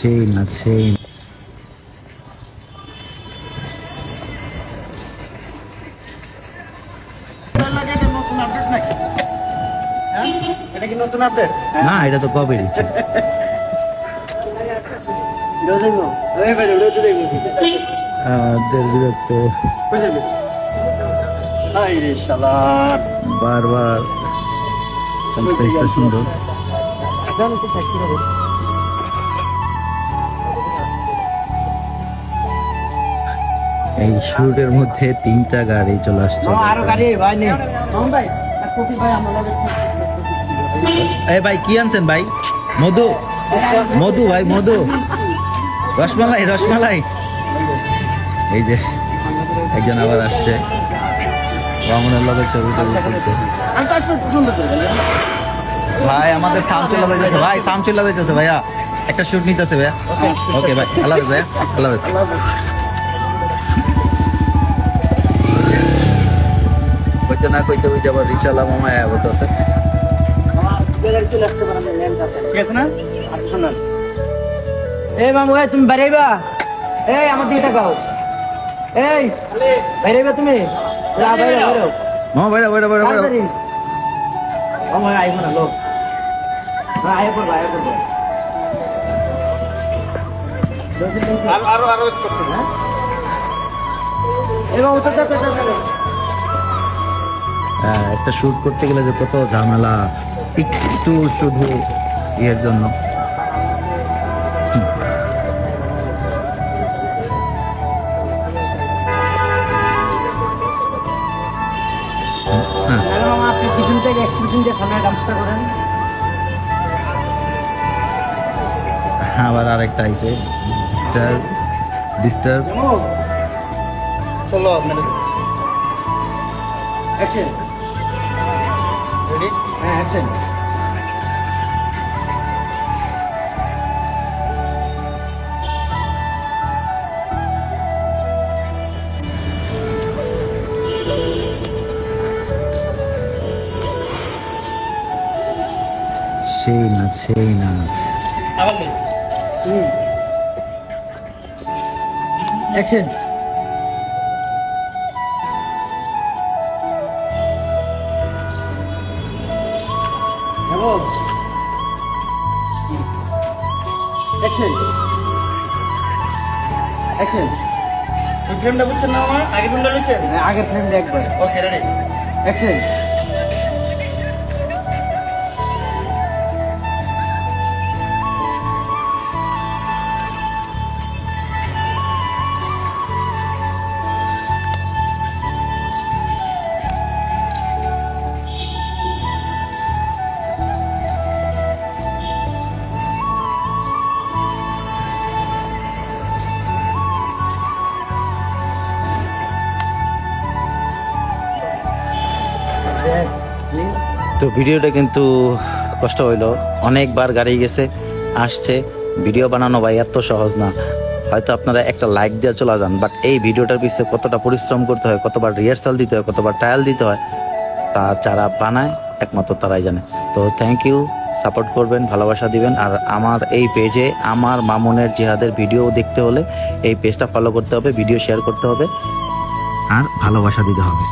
সেই না সেই না। এটা তো কবে দিচ্ছে। বারবার। সুন্দর। এই শুটের মধ্যে তিনটা গাড়ি চলে আসছে। গাড়ি? ভাই এই কি আনছেন ভাই? মধু। মধু ভাই মধু। রসমালাই রসমালাই। এই যে একজন আবার আসছে। বামনের লগে ছবি টবি তুলতে। ভাই আমাদের সাউন্ড চলে যাইতেছে। ভাই সাউন্ড চলে যাইতেছে ভাইয়া। একটা শুট নিতেছে ভাইয়া। ওকে ভাই আল্লাহ হাফেজ ভাইয়া। আল্লাহ হাফেজ। কইতে না কইতে ওই যাবার রিক্সাওয়ালা মামা আয়া আছে ঠিক আছে না? আর শোনান। এই মামু এই তুমি বেরাইবা এই আমার দিকে তাকাও। এই বেরাইবা তুমি? মামা না লোক। করব আয় করব। আরও আরও এবার উঠে যাতে একটা শ্যুট করতে গেলে যে কত ঝামেলা একটু শুধু ইয়ের জন্য। হ্যাঁ। আবার আরেকটা আইছে ডিস্টার্ব ডিস্টার্ব চলো অ্যাকশন রেডি হ্যাঁ অ্যাকশন সেই নাচ সেই নাচ আবার নেই হুম অ্যাকশন হ্যালো অ্যাকশন অ্যাকশন ওই ফ্রেমটা বুঝছেন না আমার? আগে ফ্রেমটা রয়েছেন হ্যাঁ আগের ফ্রেমটা একবার। ওকে রেডি অ্যাকশন তো ভিডিওটা কিন্তু কষ্ট হইল। অনেকবার গাড়ি গেছে, আসছে। ভিডিও বানানো ভাই এত সহজ না। হয়তো আপনারা একটা লাইক দিয়ে চলে যান বাট এই ভিডিওটার পিছনে কতটা পরিশ্রম করতে হয়, কতবার রিহার্সাল দিতে হয়, কতবার ট্রায়াল দিতে হয়, তা যারা বানায়, একমাত্র তারাই জানে। তো থ্যাংক ইউ সাপোর্ট করবেন, ভালোবাসা দিবেন। আর আমার এই পেজে আমার মামুনের জিহাদের ভিডিও দেখতে হলে এই পেজটা ফলো করতে হবে ভিডিও শেয়ার করতে হবে। আর ভালোবাসা দিতে হবে।